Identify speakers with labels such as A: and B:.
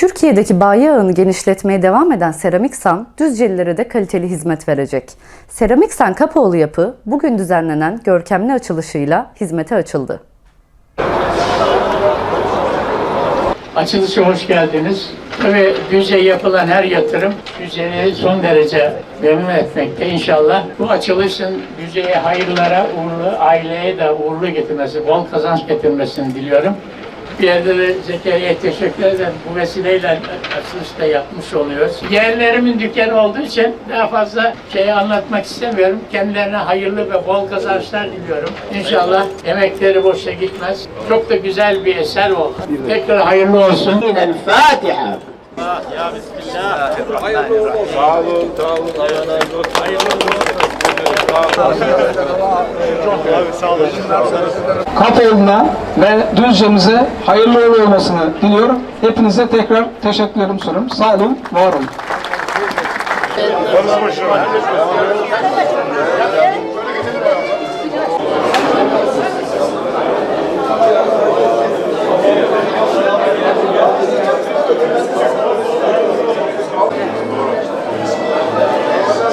A: Türkiye'deki bayi ağını genişletmeye devam eden Seramiksan, Düzcelilere de kaliteli hizmet verecek. Seramiksan Kapaoğlu Yapı, bugün düzenlenen görkemli açılışıyla hizmete açıldı.
B: Açılışa hoş geldiniz. Tabii Düzce'ye yapılan her yatırım Düzce'yi son derece memnun etmekte inşallah. Bu açılışın Düzce'ye hayırlara, uğurlu, aileye de uğurlu getirmesi, bol kazanç getirmesini diliyorum. Bir yerde de Zekeriya'ya teşekkür ederim. Bu vesileyle açılış da yapmış oluyoruz. Yeğenlerimin dükkanı olduğu için daha fazla şey anlatmak istemiyorum. Kendilerine hayırlı ve bol kazançlar diliyorum. İnşallah emekleri boşa gitmez. Çok da güzel bir eser oldu. Tekrar hayırlı olsun.
C: Çok.
D: Kapoğlu'na ve Düzce'mize hayırlı uğurlu olmasını diliyorum. Hepinize tekrar teşekkürlerimi sunuyorum. Sağ olun, var olun. Barış Başkanım.